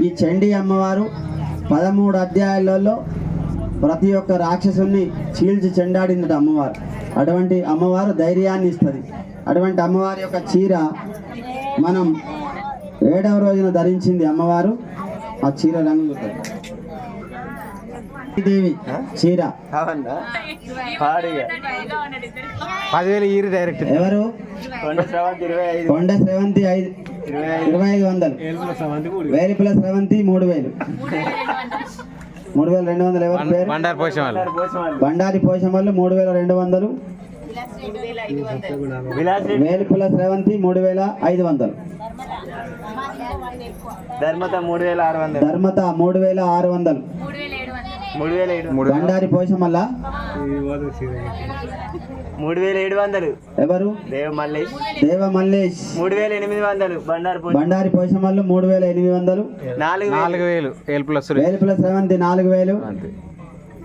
ఈ చండీ అమ్మవారు పదమూడు అధ్యాయాలలో ప్రతి ఒక్క రాక్షసుని చీల్చి చెండాడిందట అమ్మవారు. అటువంటి అమ్మవారు ధైర్యాన్ని ఇస్తుంది. అటువంటి అమ్మవారి యొక్క చీర మనం ఏడవ రోజున ధరించింది అమ్మవారు. ఆ చీర రంగు. దేవి చీర. పదివేలు ఈరు డైరెక్ట్ ఎవరు? కొండ శ్రవంతి ఐదు. ఇరవై ఐదు వందలు. వేలి ప్లస్ శ్రవంతి మూడు వేలు. మూడు వేల రెండు వందలు ఎవరి పేరు? బండారు పోసిన వాళ్ళు. బండారి పోషమల్లు మూడు వేల రెండు వందలు. విలాస్ వేలుపుల శ్రవంతి మూడు వేల ఐదు వందలు. ధర్మత మూడు వేల ఆరు వందలు. ధర్మత మూడు వేల ఆరు వందలు. వేల బండారి పోషమల్ల మూడు వేల. ఏడు వందలు. ఎవరు? దేవ మల్లేష్. దేవ మల్లేష్. మూడు వేల ఎనిమిది వందలు. బండారు బండారి పోషమల్లు మూడు వేల ఎనిమిది వందలు. నాలుగు వేలు. నాలుగు వేలు. ఏలు ప్లస్ వేలుపుల శ్రవంతి నాలుగు వేలు. అంతే.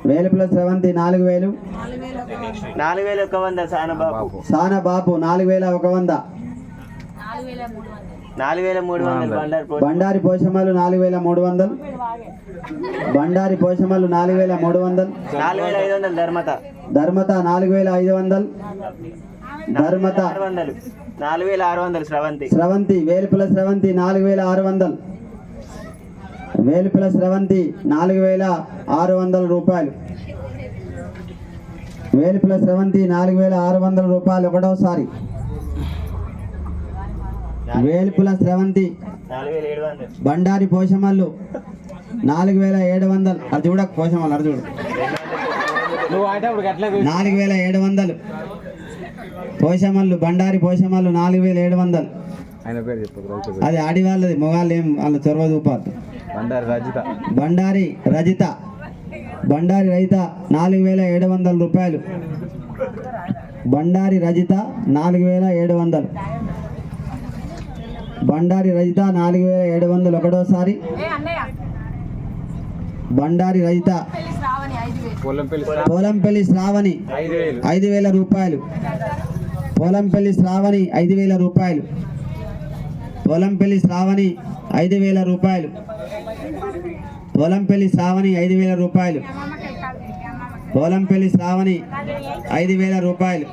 వేలుపుల శ్రవంతి నాలుగు వేలు. నాలుగు వేల ఒక వంద సానబాబు బాపు. సాన బాపు నాలుగు వేల ఒక వంద. నాలుగు వేల మూడు వందలు బండారు పోషమల్లు నాలుగు వేల మూడు వందలు బండారి పోషమల్లు నాలుగు వేల మూడు వందలు నాలుగు వేల ఐదు వందలు ధర్మత ధర్మత నాలుగు వేల ఐదు వందలు ధర్మత వందలు నాలుగు వేల ఆరు వందలు శ్రవంతి స్రవంతి వేలుపుల స్రవంతి నాలుగు వేల ఆరు వందలు వేలుపుల స్రవంతి నాలుగు వేల ఆరు వందల రూపాయలు వేలుపుల స్రవంతి నాలుగు వేల ఆరు వందల రూపాయలు ఒకటోసారి వేలుపుల స్రవంతి బండారి పోషమల్లు. నాలుగు వేల ఏడు వందలు. అది చూడక పోషమల్లు అది చూడు. నాలుగు వేల ఏడు వందలు. పోషమల్లు బండారి పోషమల్లు నాలుగు వేల ఏడు వందలు. అది ఆడి వాళ్ళది మొగాళ్ళు ఏం వాళ్ళ చొరవ చూపారు బండారు రజిత. బండారి రజిత. బండారి రజిత నాలుగు వేల ఏడు వందల రూపాయలు. బండారి రజిత నాలుగు వేల ఏడు వందలు. బండారి రజిత నాలుగు వేల ఏడు వందలు ఒకటోసారి. బండారి రజిత. పొలంపల్లి పోలంపల్లి శ్రావణి ఐదు వేలు. ఐదు వేల రూపాయలు. పోలంపల్లి శ్రావణి ఐదు వేల రూపాయలు. పోలంపల్లి శ్రావణి ఐదు వేల రూపాయలు. పోలంపల్లి శ్రావణి ఐదు వేల రూపాయలు. పోలంపల్లి శ్రావణి ఐదు వేల రూపాయలు.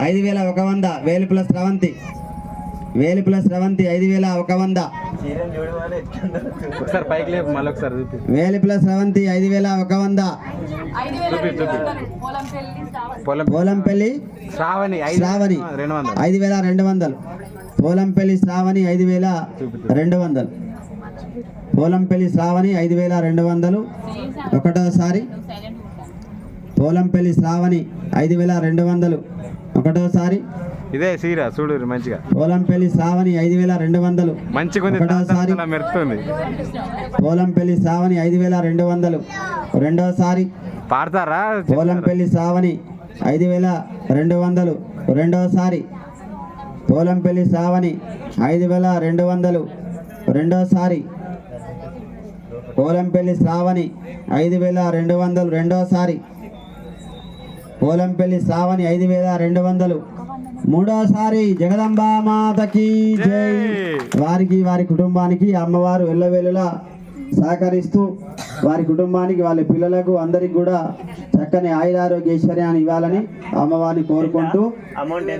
ఐదు వేల ఒక వంద వేలుపుల స్రవంతి వేలుపుల స్రవంతి ఐదు వేల ఒక వంద. చూపి. వేలుపుల స్రవంతి ఐదు వేల ఒక వంద. పోలంపల్లి శ్రావణి. ఐదు శ్రావణి ఐదు వేల రెండు వందలు. పోలంపల్లి శ్రావణి ఐదు వేల రెండు వందలు. పోలంపల్లి శ్రావణి ఐదు వేల రెండు వందలు. ఒకటోసారి. పోలంపల్లి శ్రావణి ఐదు వేల రెండు వందలు. ఒకటోసారి. ఇదే సీరా చూడు మంచిగా. పోలంపల్లి శ్రావణి ఐదు వేల రెండు వందలు. మంచిగా ఉంది ఒకటోసారి అలా మెరుస్తుంది పోలంపల్లి శ్రావణి ఐదు వేల రెండు వందలు. రెండోసారి పాడతారా? పోలంపల్లి శ్రావణి ఐదు వేల రెండు వందలు. రెండోసారి పోలంపల్లి శ్రావణి ఐదు వేల రెండు వందలు. రెండోసారి పోలంపల్లి శ్రావణి ఐదు వేల రెండు వందలు. రెండోసారి పోలంపల్లి శ్రావణి ఐదు వేల రెండు వందలు. మూడోసారి జగదంబా మాతకి జై. వారికి వారి కుటుంబానికి అమ్మవారు ఎల్లవేళలా సహకరిస్తూ వారి కుటుంబానికి వాళ్ళ పిల్లలకు అందరికి కూడా చక్కని ఆయురారోగ్యైశ్వర్యాన్ని ఇవ్వాలని అమ్మవారిని కోరుకుంటూ అమౌంట్